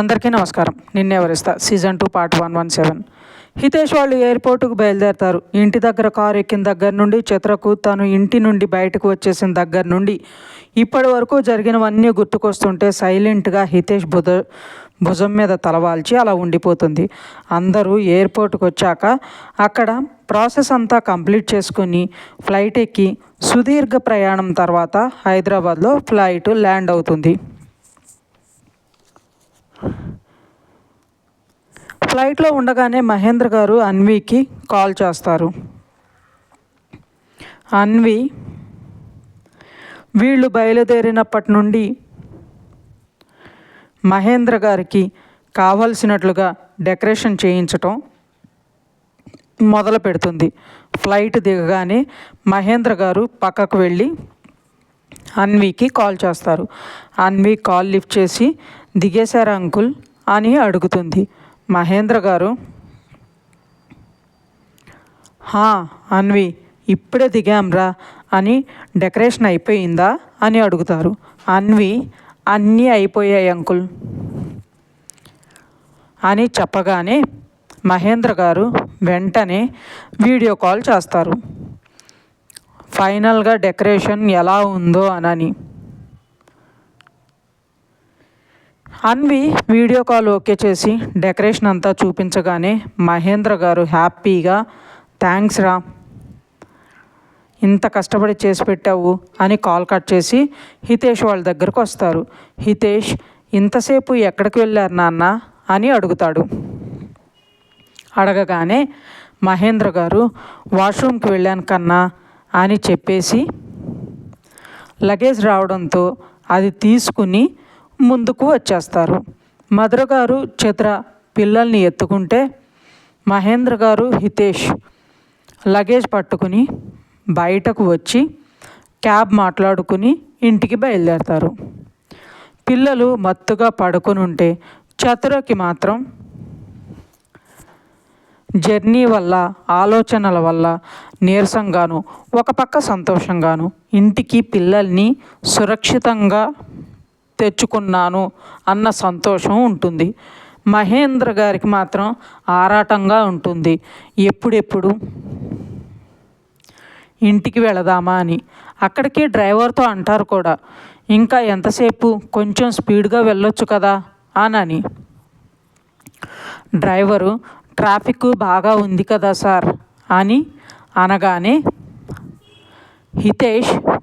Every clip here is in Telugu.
అందరికీ నమస్కారం. Ninne Varista. Season two part one one seven. Hitesh వాళ్ళు ఎయిర్పోర్టుకు బయలుదేరతారు. ఇంటి దగ్గర కారు ఎక్కిన దగ్గర నుండి చిత్రకు తను ఇంటి నుండి బయటకు వచ్చేసిన దగ్గర నుండి ఇప్పటి వరకు జరిగినవన్నీ గుర్తుకొస్తుంటే సైలెంట్గా హితేష్ బుధ భుజం మీద తలవాల్చి అలా ఉండిపోతుంది. అందరూ ఎయిర్పోర్ట్కి వచ్చాక అక్కడ ప్రాసెస్ అంతా కంప్లీట్ చేసుకుని ఫ్లైట్ ఎక్కి సుదీర్ఘ ప్రయాణం తర్వాత హైదరాబాద్లో ఫ్లైట్ ల్యాండ్ అవుతుంది. ఫ్లైట్లో ఉండగానే మహేంద్ర గారు అన్వీకి కాల్ చేస్తారు. అన్వి వీళ్ళు బయలుదేరినప్పటి నుండి మహేంద్ర గారికి కావలసినట్లుగా డెకరేషన్ చేయించటం మొదలు పెడుతుంది. ఫ్లైట్ దిగగానే మహేంద్ర గారు పక్కకు వెళ్ళి అన్వీకి కాల్ చేస్తారు. అన్వి కాల్ లిఫ్ట్ చేసి దిగేశారా అంకుల్? అని అడుగుతుంది. మహేంద్ర గారు. హా అన్వి ఇప్పుడే దిగాంరా అని డెకరేషన్ అయిపోయిందా అని అడుగుతారు. అన్వి అన్నీ అయిపోయాయి అంకుల్. అని చెప్పగానే మహేంద్ర గారు వెంటనే వీడియో కాల్ చేస్తారు. ఫైనల్గా డెకరేషన్ ఎలా ఉందో అనని. అన్వి వీడియో కాల్ ఓకే చేసి డెకరేషన్ అంతా చూపించగానే మహేంద్ర గారు హ్యాపీగా థ్యాంక్స్ రా ఇంత కష్టపడి చేసి పెట్టావు అని కాల్ కట్ చేసి హితేష్ వాళ్ళ దగ్గరకు వస్తారు. హితేష్ ఇంతసేపు ఎక్కడికి వెళ్ళారు నాన్న? అని అడుగుతాడు. అడగగానే మహేంద్ర గారు వాష్రూమ్కి వెళ్ళాను కన్నా అని చెప్పేసి లగేజ్ రావడంతో అది తీసుకుని ముందుకు వచ్చేస్తారు. మధుర గారు చిత్ర పిల్లల్ని ఎత్తుకుంటే మహేంద్ర గారు హితేష్ లగేజ్ పట్టుకుని బయటకు వచ్చి క్యాబ్ మాట్లాడుకుని ఇంటికి బయలుదేరతారు. పిల్లలు మత్తుగా పడుకుని ఉంటే చతురకి మాత్రం జర్నీ వల్ల ఆలోచనల వల్ల నీరసంగాను ఒక పక్క సంతోషంగాను ఇంటికి పిల్లల్ని సురక్షితంగా తెచ్చుకున్నాను అన్న సంతోషం ఉంటుంది. మహేంద్ర గారికి మాత్రం ఆరాటంగా ఉంటుంది. ఎప్పుడెప్పుడు? ఇంటికి వెళదామా అని. అక్కడికి డ్రైవర్తో అంటారు కూడా. ఇంకా ఎంతసేపు? కొంచెం స్పీడ్గా వెళ్ళొచ్చు కదా? అనని. డ్రైవరు ట్రాఫిక్ బాగా ఉంది కదా సార్? అని అనగానే హితేష్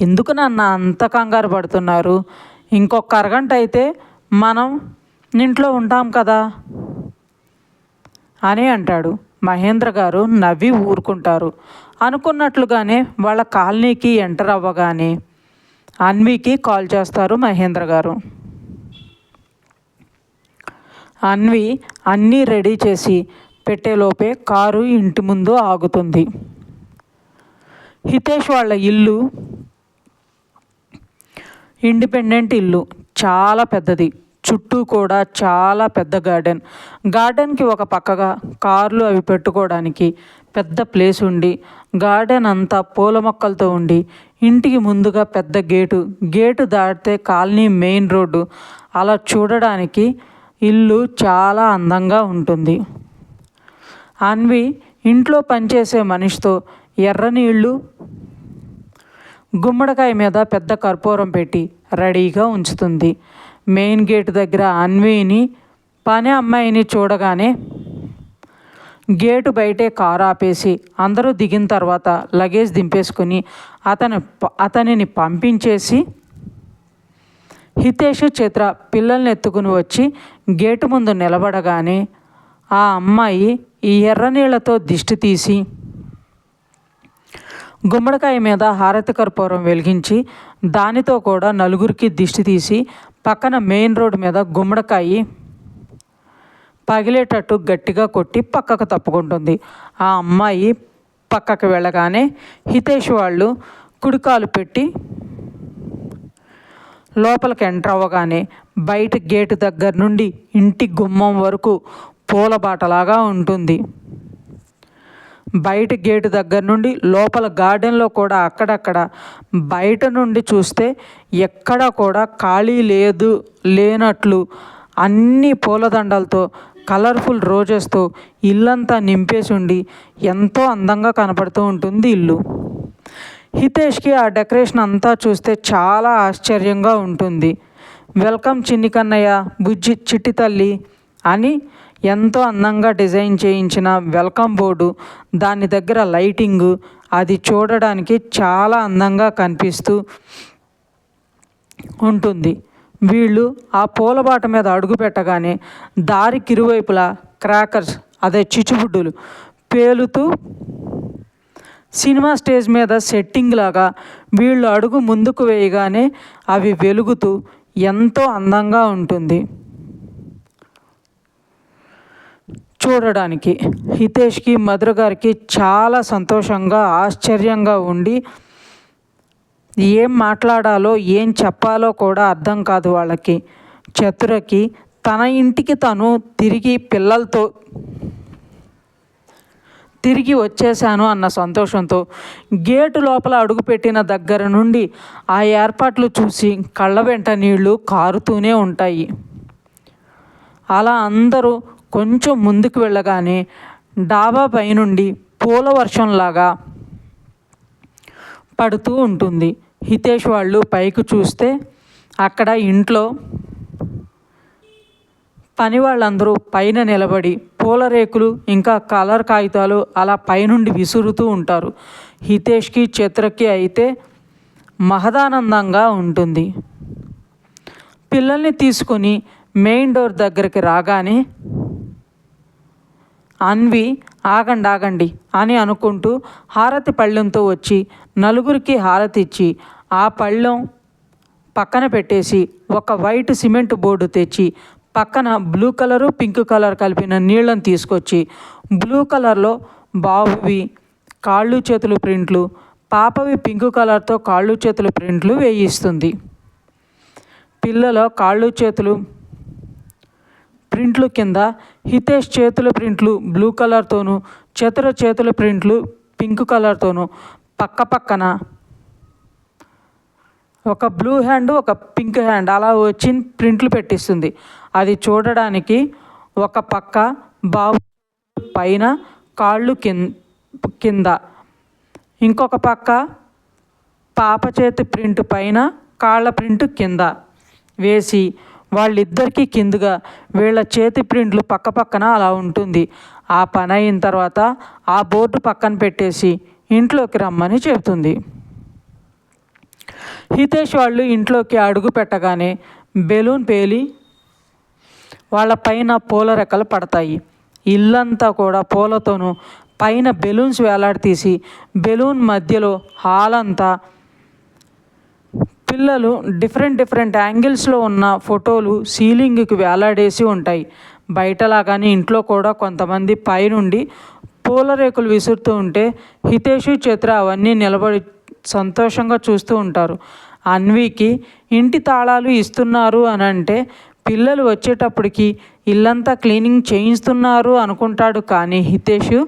ఎందుకు నన్ను అంత కంగారు పడుతున్నారు? ఇంకొక అరగంట అయితే మనం ఇంట్లో ఉంటాం కదా? అని అంటాడు. మహేంద్ర గారు నవ్వి ఊరుకుంటారు. అనుకున్నట్లుగానే వాళ్ళ కాలనీకి ఎంటర్ అవ్వగానే అన్వికి కాల్ చేస్తారు మహేంద్ర గారు. అన్వి అన్నీ రెడీ చేసి పెట్టేలోపే కారు ఇంటి ముందు ఆగుతుంది. హితేష్ వాళ్ళ ఇల్లు ఇండిపెండెంట్ ఇల్లు చాలా పెద్దది. చుట్టూ కూడా చాలా పెద్ద గార్డెన్. గార్డెన్కి ఒక పక్కగా కార్లు అవి పెట్టుకోవడానికి పెద్ద ప్లేస్ ఉండి గార్డెన్ అంతా పూల మొక్కలతో ఉండి ఇంటికి ముందుగా పెద్ద గేటు. గేటు దాటితే కాలనీ మెయిన్ రోడ్డు. అలా చూడడానికి ఇల్లు చాలా అందంగా ఉంటుంది. అన్వి ఇంట్లో పనిచేసే మనిషితో ఎర్రని ఇళ్ళు గుమ్మడికాయ మీద పెద్ద కర్పూరం పెట్టి రెడీగా ఉంచుతుంది. మెయిన్ గేట్ దగ్గర అన్వీని పని అమ్మాయిని చూడగానే గేటు బయటే కారు ఆపేసి అందరూ దిగిన తర్వాత లగేజ్ దింపేసుకుని అతను అతనిని పంపించేసి హితేష్ చిత్ర పిల్లల్ని ఎత్తుకుని వచ్చి గేటు ముందు నిలబడగానే ఆ అమ్మాయి ఈ ఎర్ర నీళ్ళతో దిష్టి తీసి గుమ్మడికాయ మీద హారతి కర్పూరం వెలిగించి దానితో కూడా నలుగురికి దిష్టి తీసి పక్కన మెయిన్ రోడ్ మీద గుమ్మడికాయ పగిలేటట్టు గట్టిగా కొట్టి పక్కకు తప్పుకుంటుంది. ఆ అమ్మాయి పక్కకు వెళ్ళగానే హితేష్ వాళ్ళు కుడికాలు పెట్టి లోపలికి ఎంటర్ అవ్వగానే బయట గేటు దగ్గర నుండి ఇంటి గుమ్మం వరకు పూల బాటలాగా ఉంటుంది. బయట గేటు దగ్గర నుండి లోపల గార్డెన్లో కూడా అక్కడక్కడ బయట నుండి చూస్తే ఎక్కడ కూడా ఖాళీ లేదు లేనట్లు అన్ని పూలదండలతో కలర్ఫుల్ రోజెస్తో ఇల్లంతా నింపేసి ఉండి ఎంతో అందంగా కనపడుతూ ఉంటుంది ఇల్లు. హితేష్కి ఆ డెకరేషన్ అంతా చూస్తే చాలా ఆశ్చర్యంగా ఉంటుంది. వెల్కమ్ చిన్ని కన్నయ్య బుజ్జి చిట్టి తల్లి అని ఎంతో అందంగా డిజైన్ చేయించిన వెల్కమ్ బోర్డు దాని దగ్గర లైటింగు అది చూడడానికి చాలా అందంగా కనిపిస్తూ ఉంటుంది. వీళ్ళు ఆ పూలబాట మీద అడుగు పెట్టగానే దారికి ఇరువైపులా క్రాకర్స్ అదే చిచ్చుబుడ్డులు పేలుతూ సినిమా స్టేజ్ మీద సెట్టింగ్ లాగా వీళ్ళు అడుగు ముందుకు వేయగానే అవి వెలుగుతూ ఎంతో అందంగా ఉంటుంది. చూడడానికి హితేష్కి మధుర గారికి చాలా సంతోషంగా ఆశ్చర్యంగా ఉండి ఏం మాట్లాడాలో ఏం చెప్పాలో కూడా అర్థం కాదు వాళ్ళకి. చతురకి తన ఇంటికి తను తిరిగి పిల్లలతో తిరిగి వచ్చేసాను అన్న సంతోషంతో గేటు లోపల అడుగుపెట్టిన దగ్గర నుండి ఆ ఏర్పాట్లు చూసి కళ్ళ వెంట నీళ్ళు కారుతూనే ఉంటాయి. అలా అందరూ కొంచెం ముందుకు వెళ్ళగానే డాబా పైనుండి పూల వర్షంలాగా పడుతూ ఉంటుంది. హితేష్ వాళ్ళు పైకి చూస్తే అక్కడ ఇంట్లో పని వాళ్ళందరూ పైన నిలబడి పూల రేకులు ఇంకా కలర్ కాగితాలు అలా పైనుండి విసురుతూ ఉంటారు. హితేష్కి చిత్రకి అయితే మహదానందంగా ఉంటుంది. పిల్లల్ని తీసుకొని మెయిన్ డోర్ దగ్గరికి రాగానే అన్వి ఆగండి ఆగండి అని అనుకుంటూ హారతి పళ్ళెంతో వచ్చి నలుగురికి హారతి ఇచ్చి ఆ పళ్ళెం పక్కన పెట్టేసి ఒక వైట్ సిమెంట్ బోర్డు తెచ్చి పక్కన బ్లూ కలరు పింక్ కలర్ కలిపిన నీళ్ళను తీసుకొచ్చి బ్లూ కలర్లో బాబువి కాళ్ళు చేతులు ప్రింట్లు పాపవి పింక్ కలర్తో కాళ్ళు చేతులు ప్రింట్లు వేయిస్తుంది. పిల్లల కాళ్ళు చేతులు ప్రింట్లు కింద హితేష్ చేతుల ప్రింట్లు బ్లూ కలర్తోనూ చతుర చేతుల ప్రింట్లు పింక్ కలర్తోనూ పక్క పక్కన ఒక బ్లూ హ్యాండ్ ఒక పింక్ హ్యాండ్ అలా వచ్చి ప్రింట్లు పెట్టిస్తుంది. అది చూడడానికి ఒక పక్క బాబు పైన కాళ్ళు కింద. ఇంకొక పక్క పాప చేతి ప్రింట్ పైన కాళ్ళ ప్రింట్ కింద వేసి వాళ్ళిద్దరికీ కిందుగా వీళ్ళ చేతి ప్రింట్లు పక్క పక్కన అలా ఉంటుంది. ఆ పని అయిన తర్వాత ఆ బోర్డు పక్కన పెట్టేసి ఇంట్లోకి రమ్మని చెబుతుంది. హితేష్ వాళ్ళు ఇంట్లోకి అడుగు పెట్టగానే బెలూన్ పేలి వాళ్ళ పైన పూల రెక్కలు పడతాయి. ఇల్లంతా కూడా పూలతోనూ పైన బెలూన్స్ వేలాడతీసి బెలూన్ మధ్యలో హాల్ అంతా పిల్లలు డిఫరెంట్ డిఫరెంట్ యాంగిల్స్లో ఉన్న ఫోటోలు సీలింగ్కి వేలాడేసి ఉంటాయి. బయటలా కానీ ఇంట్లో కూడా కొంతమంది పైనుండి పూల రేకులు విసురుతూ ఉంటే హితేషు చిత్ర అవన్నీ నిలబడి సంతోషంగా చూస్తూ ఉంటారు. అన్వికి ఇంటి తాళాలు ఇస్తున్నారు అని అంటే పిల్లలు వచ్చేటప్పటికి ఇల్లంతా క్లీనింగ్ చేయిస్తున్నారు అనుకుంటాడు కానీ హితేషు.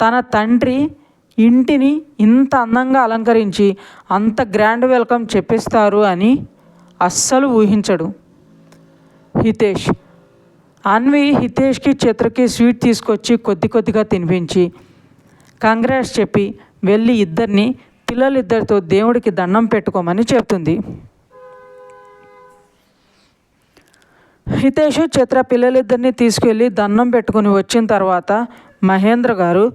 తన తండ్రి ఇంటిని ఇంత అందంగా అలంకరించి అంత గ్రాండ్ వెల్కమ్ చెప్పిస్తారు అని అస్సలు ఊహించడు. హితేష్. అన్వి హితేష్కి చిత్రకి స్వీట్ తీసుకొచ్చి కొద్ది కొద్దిగా తినిపించి కంగ్రాట్స్ చెప్పి వెళ్ళి ఇద్దరిని పిల్లలిద్దరితో దేవుడికి దండం పెట్టుకోమని చెప్తుంది. హితేష్ చిత్ర పిల్లలిద్దరిని తీసుకెళ్ళి దండం పెట్టుకుని వచ్చిన తర్వాత మహేంద్ర గారు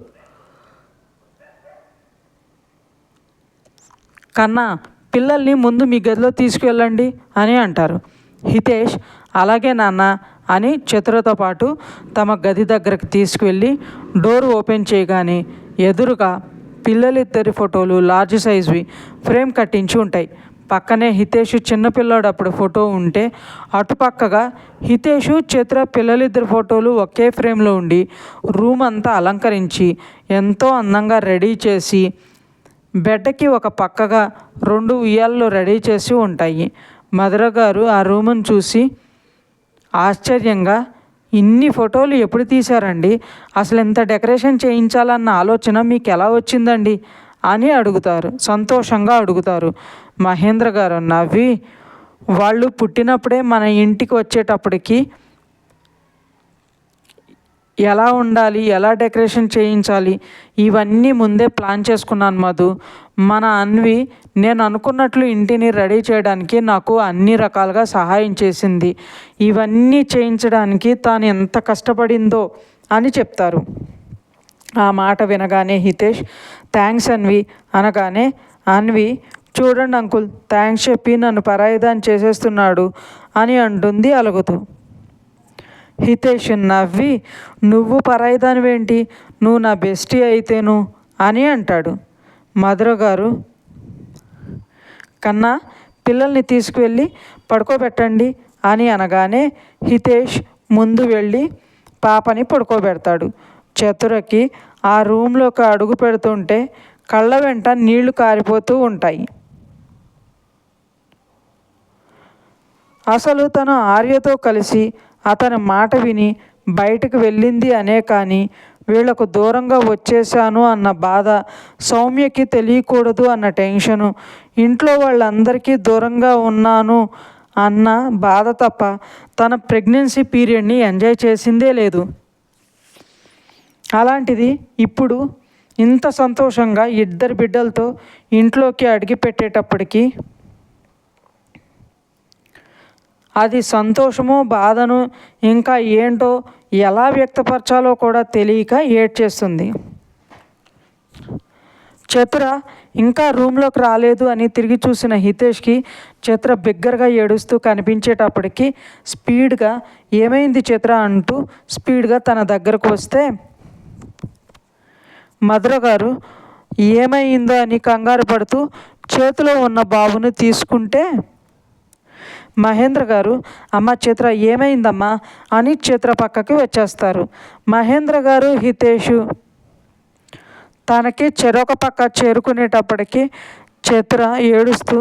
కన్నా పిల్లల్ని ముందు మీ గదిలో తీసుకువెళ్ళండి అని అంటారు. హితేష్ అలాగే నాన్న అని చిత్రతో పాటు తమ గది దగ్గరకు తీసుకువెళ్ళి డోర్ ఓపెన్ చేయగానే ఎదురుగా పిల్లలిద్దరి ఫోటోలు లార్జ్ సైజ్వి ఫ్రేమ్ కట్టించి ఉంటాయి. పక్కనే హితేషు చిన్నపిల్లాడప్పుడు ఫోటో ఉంటే అటుపక్కగా హితేషు చిత్ర పిల్లలిద్దరి ఫోటోలు ఒకే ఫ్రేమ్లో ఉండి రూమ్ అంతా అలంకరించి ఎంతో అందంగా రెడీ చేసి బెడ్కి ఒక పక్కగా రెండు ఉయ్యాల్లో రెడీ చేసి ఉంటాయి. మధుర గారు ఆ రూమును చూసి ఆశ్చర్యంగా ఇన్ని ఫోటోలు ఎప్పుడు తీశారండి? అసలు ఎంత డెకరేషన్ చేయించాలన్న ఆలోచన మీకు ఎలా వచ్చిందండి? అని అడుగుతారు. సంతోషంగా అడుగుతారు. మహేంద్ర గారు నవ్వి వాళ్ళు పుట్టినప్పుడే మన ఇంటికి వచ్చేటప్పటికి ఎలా ఉండాలి ఎలా డెకరేషన్ చేయించాలి ఇవన్నీ ముందే ప్లాన్ చేసుకున్నాను మధు. మన అన్వి నేను అనుకున్నట్లు ఇంటిని రెడీ చేయడానికి నాకు అన్ని రకాలుగా సహాయం చేసింది. ఇవన్నీ చేయించడానికి తాను ఎంత కష్టపడిందో అని చెప్తారు. ఆ మాట వినగానే హితేష్ థ్యాంక్స్ అన్వి అనగానే అన్వి చూడండి అంకుల్ థ్యాంక్స్ చెప్పి నన్ను పరాయిదాన్ని చేసేస్తున్నాడు అని అంటుంది అలుగుతూ. హితేష్ నవ్వి నువ్వు పరాయిదానివేంటి? నువ్వు నా బెస్టీ అయితేను అని అంటాడు. మధుర గారు కన్నా పిల్లల్ని తీసుకువెళ్ళి పడుకోబెట్టండి అని అనగానే హితేష్ ముందు వెళ్ళి పాపని పడుకోబెడతాడు. చతురకి ఆ రూమ్లోకి అడుగు పెడుతుంటే కళ్ళ వెంట నీళ్ళు కారిపోతూ ఉంటాయి. అసలు తను ఆర్యతో కలిసి అతని మాట విని బయటకు వెళ్ళింది అనే కానీ వీళ్ళకు దూరంగా వచ్చేసాను అన్న బాధ సౌమ్యకి తెలియకూడదు అన్న టెన్షను ఇంట్లో వాళ్ళందరికీ దూరంగా ఉన్నాను అన్న బాధ తప్ప తన ప్రెగ్నెన్సీ పీరియడ్ని ఎంజాయ్ చేసిందే లేదు. అలాంటిది ఇప్పుడు ఇంత సంతోషంగా ఇద్దరు బిడ్డలతో ఇంట్లోకి అడిగి పెట్టేటప్పటికి అది సంతోషము బాధను ఇంకా ఏంటో ఎలా వ్యక్తపరచాలో కూడా తెలియక ఏడ్చేస్తుంది. చతుర ఇంకా రూమ్లోకి రాలేదు అని తిరిగి చూసిన హితేష్కి చిత్ర బిగ్గరగా ఏడుస్తూ కనిపించేటప్పటికి స్పీడ్గా ఏమైంది చిత్ర అంటూ స్పీడ్గా తన దగ్గరకు వస్తే మధుర గారు ఏమైందో అని కంగారు పడుతూ చేతిలో ఉన్న బాబును తీసుకుంటే మహేంద్ర గారు అమ్మ చిత్ర ఏమైందమ్మా? అని చిత్ర పక్కకి వచ్చేస్తారు. మహేంద్ర గారు హితేషు తనకి చెరొక పక్క చేరుకునేటప్పటికి చిత్ర ఏడుస్తూ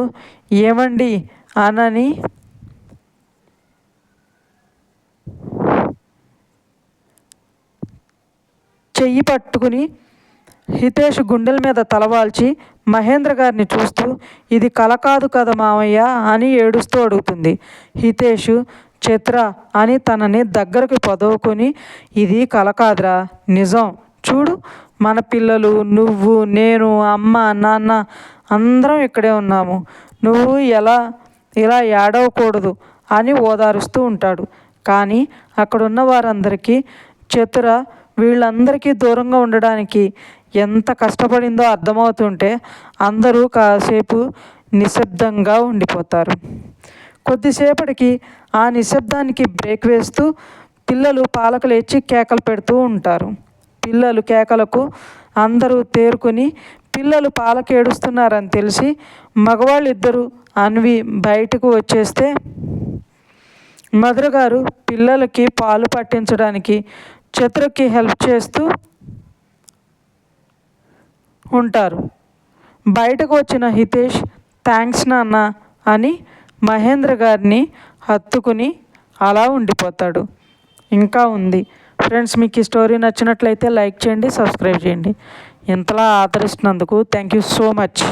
ఏమండి అనని చెయ్యి పట్టుకుని హితేష్ గుండెల మీద తలవాల్చి మహేంద్ర గారిని చూస్తూ ఇది కల కాదు కదా మామయ్య అని ఏడుస్తూ అడుగుతుంది. హితేష్ చిత్ర అని తనని దగ్గరకు పొదవుకొని ఇది కల కాదురా నిజం. చూడు మన పిల్లలు నువ్వు నేను అమ్మ నాన్న అందరం ఇక్కడే ఉన్నాము. నువ్వు ఎలా ఇలా ఏడవకూడదు అని ఓదారుస్తూ ఉంటాడు. కానీ అక్కడున్న వారందరికీ చతుర వీళ్ళందరికీ దూరంగా ఉండడానికి ఎంత కష్టపడిందో అర్థమవుతుంటే అందరూ కాసేపు నిశ్శబ్దంగా ఉండిపోతారు. కొద్దిసేపటికి ఆ నిశ్శబ్దానికి బ్రేక్ వేస్తూ పిల్లలు పాలకలు ఇచ్చి కేకలు పెడుతూ ఉంటారు. పిల్లలు కేకలకు అందరూ తేరుకొని పిల్లలు పాలకేడుస్తున్నారని తెలిసి మగవాళ్ళు ఇద్దరు అన్వి బయటకు వచ్చేస్తే మధుర గారు పిల్లలకి పాలు పట్టించడానికి చతురకి హెల్ప్ చేస్తూ ఉంటారు. బయటకు వచ్చిన హితేష్ థ్యాంక్స్ నాన్న అని మహేంద్ర గారిని హత్తుకుని అలా ఉండిపోతాడు. ఇంకా ఉంది. ఫ్రెండ్స్ మీకు ఈ స్టోరీ నచ్చినట్లయితే లైక్ చేయండి సబ్స్క్రైబ్ చేయండి. ఇంతలా ఆదరిస్తున్నందుకు థ్యాంక్ యూ సో మచ్.